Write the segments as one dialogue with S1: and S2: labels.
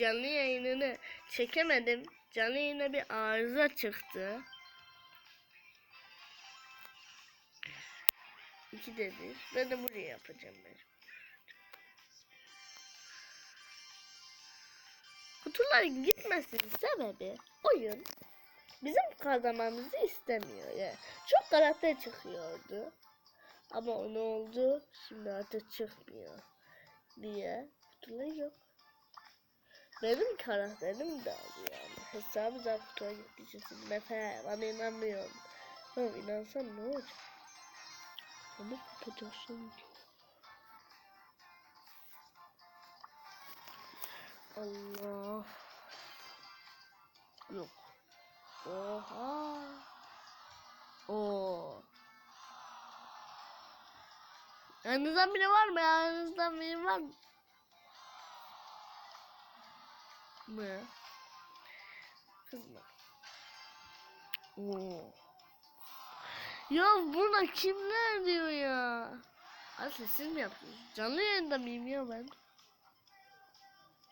S1: canlı yayınını çekemedim. Canlı yayına bir arıza çıktı. İki de bir. Ben de buraya yapacağım ben. Kutuların gitmesinin sebebi oyun bizim kazanmamızı istemiyor. Yani çok karakter çıkıyordu. Ama o ne oldu? Şimdi artık çıkmıyor. Niye? Kutular yok. Benim karakterim de yani. Hesabı da kutuya gideceğiz. Mefe bana inanmıyorum. Oğlum inansam ne olacak? Onu yapacaksın. Allah. Yok. Oha. Oo. Yanınızdan biri var mı? Yanınızdan biri var mı? Mı? Kız mı? Oo. Ya buna kimler diyor ya? Aslı siz mi yapıyorsunuz? Canlı yayında mıyım ya ben?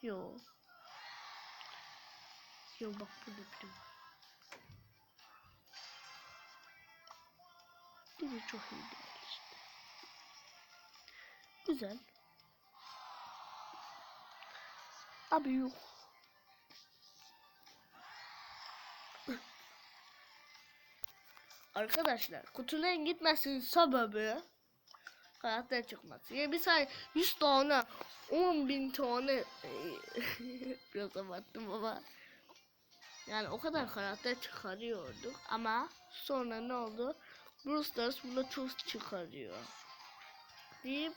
S1: Yo. Yo bak biri var. Biri çok iyi değil işte. Güzel. Abi yok. Arkadaşlar kutunun gitmesinin sebebi karakter çıkması. Yani bir say 100 tane 10 bin tane biraz abarttım ama yani o kadar karakter çıkarıyorduk ama sonra ne oldu? Brawl Stars buna çok çıkarıyor deyip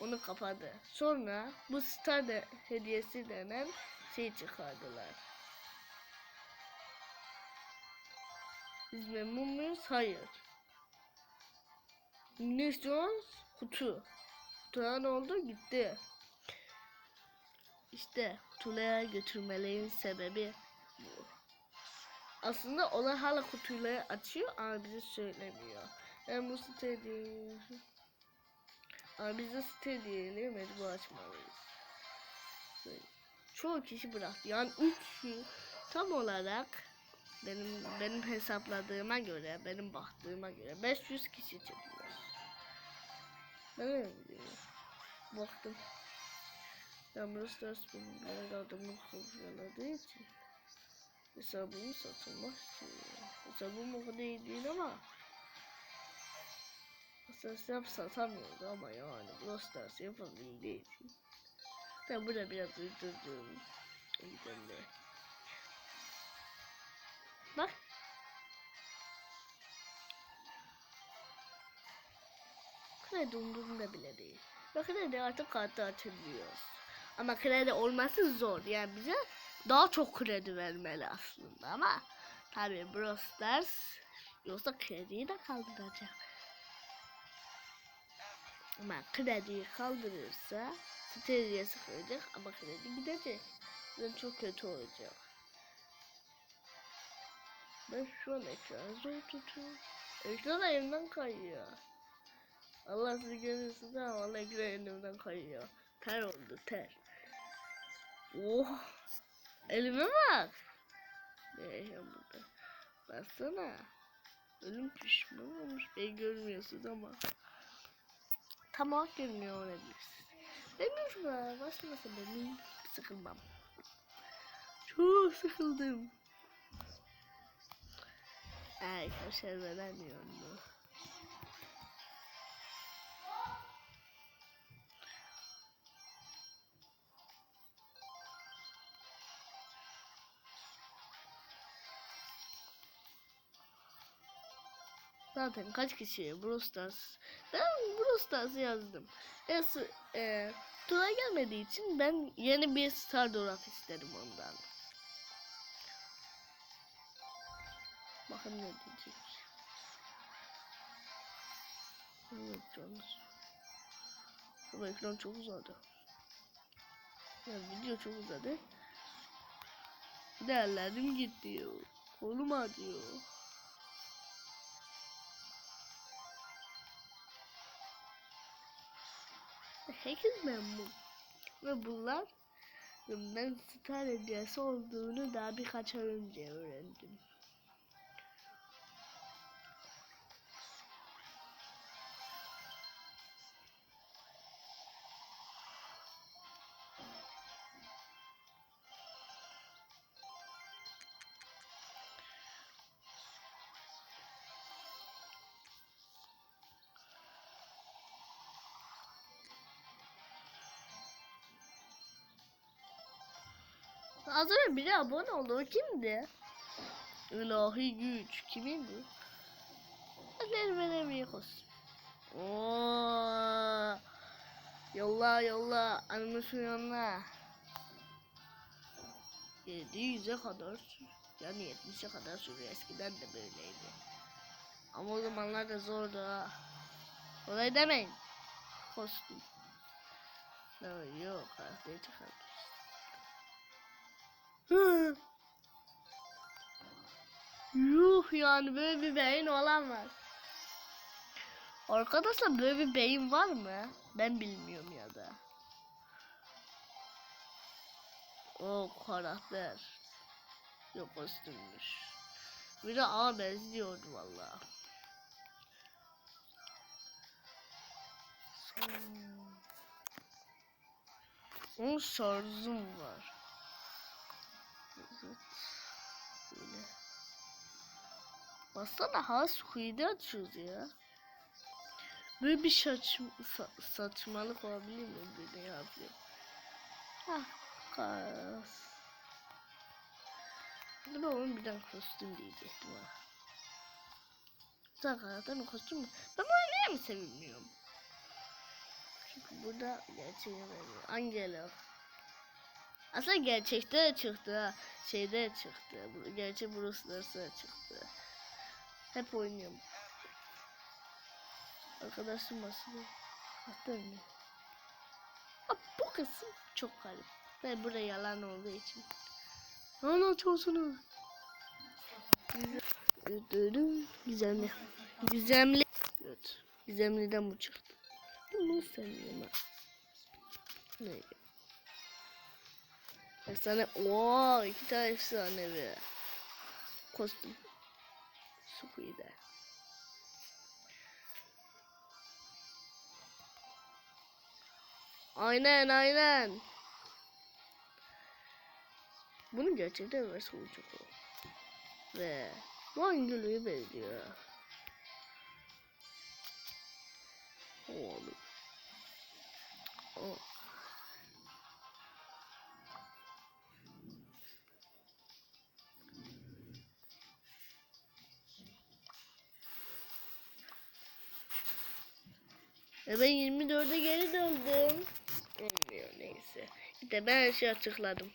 S1: onu kapadı. Sonra bu star hediyesi denen şey çıkardılar. Biz memnun muyuz? Hayır. Ne istiyoruz? Kutu. Kutuya ne oldu? Gitti. İşte kutuya götürmelerin sebebi bu. Aslında onlar hala kutuyu açıyor ama bize söylemiyor. Ben bu site. Ama biz de site mecbur açmalıyız. Çoğu kişi bıraktı. Yani 3 tam olarak benim benim hesapladığıma göre, benim baktığıma göre 500 kişi çıkıyor. Ben öyle diyorum. Baktım. Ben Brawl Stars benim bir adamı kopyaladığı için hesabımı satılmak istiyor. Hesabım o kadar iyi değil ama hesap satamıyordu ama yani Brawl Stars yapabildiği için. Ben burada biraz uydurdum. Yüzden de. Bak. Kredi umurumda bile değil. Ve kredi artık kartı açabiliyoruz. Ama kredi olması zor. Yani bize daha çok kredi vermeli aslında ama tabii Brawl Stars yoksa krediyi de kaldıracak. Ama krediyi kaldırırsa siteye sıkılacak ama kredi gidecek. Bu çok kötü olacak. Ben şu an ekranı zor tutuyorum. Ekran elimden kayıyor. Allah sizi görürsünüz ama vallahi ekran elimden kayıyor. Ter oldu ter. Oh. Elime bak. Ne yaşam burada. Baksana. Ölüm pişman olmuş. Beni görmüyorsunuz ama. Tam olarak görmüyor olabilirsiniz. Benim şuna başlamasa benim sıkılmam. Çok sıkıldım. Arkadaşlar veremiyorum bu. Zaten kaç kişi Brawl Stars ben Brawl Stars yazdım. Es, e, tura gelmediği için ben yeni bir star dolap isterim ondan. Bakın ne diyecek. Evet canım. Ama ekran çok uzadı. Ya video çok uzadı. Değerlerim gitti. Kolum acıyor. Herkes memnun. Ve bunlar Ben star hediyesi olduğunu daha birkaç ay önce öğrendim. Az önce biri abone oldu. O kimdi? İlahi güç. Kimin bu? Eller veremiyor olsun. Oo. Yolla yolla. Animasyon yolla. 700'e kadar. Yani 70'e kadar sürüyor. Eskiden de böyleydi. Ama o zamanlar da zordu ha. Olay demeyin. Kostüm. Ne yok. Karakteri çıkarmış. Yuh yani böyle bir beyin olamaz. Arkadaşlar böyle bir beyin var mı? Ben bilmiyorum ya da. O karakter. Yok kostümmüş. Bir de A benziyordu valla. Onun şarjım var. Böyle. Baksana ha suyunu açıyoruz ya. Böyle bir saç, sa- saçmalık olabilir mi böyle yapıyor? Hah kas. Bu da onun bir tane kostüm diyecektim ha. Zaten kostüm? Ben böyle mi sevinmiyorum? Çünkü burada gerçeğe veriyor. Angela. Aslında gerçekte çıktı. Şeyde de çıktı. Bu- Gerçek Bruce Lee'si de çıktı. Hep oynuyorum. Arkadaşım aslında. Hatta? Aa, bu kısım çok garip. Ve burada yalan olduğu için. Ne açıyorsunuz? Gizemli. Gizemli. Evet. Gizemliden bu çıktı. Bunu sevmiyorum ha. Ne? Efsane. Oo, iki tane efsanevi. Kostüm. Sukuyla. Aynen aynen. Bunun gerçekten versi olacak o. Ve Anglo'yu benziyor. Oğlum. O. E ben 24'e geri döndüm. Olmuyor neyse. İşte ben her şeyi açıkladım.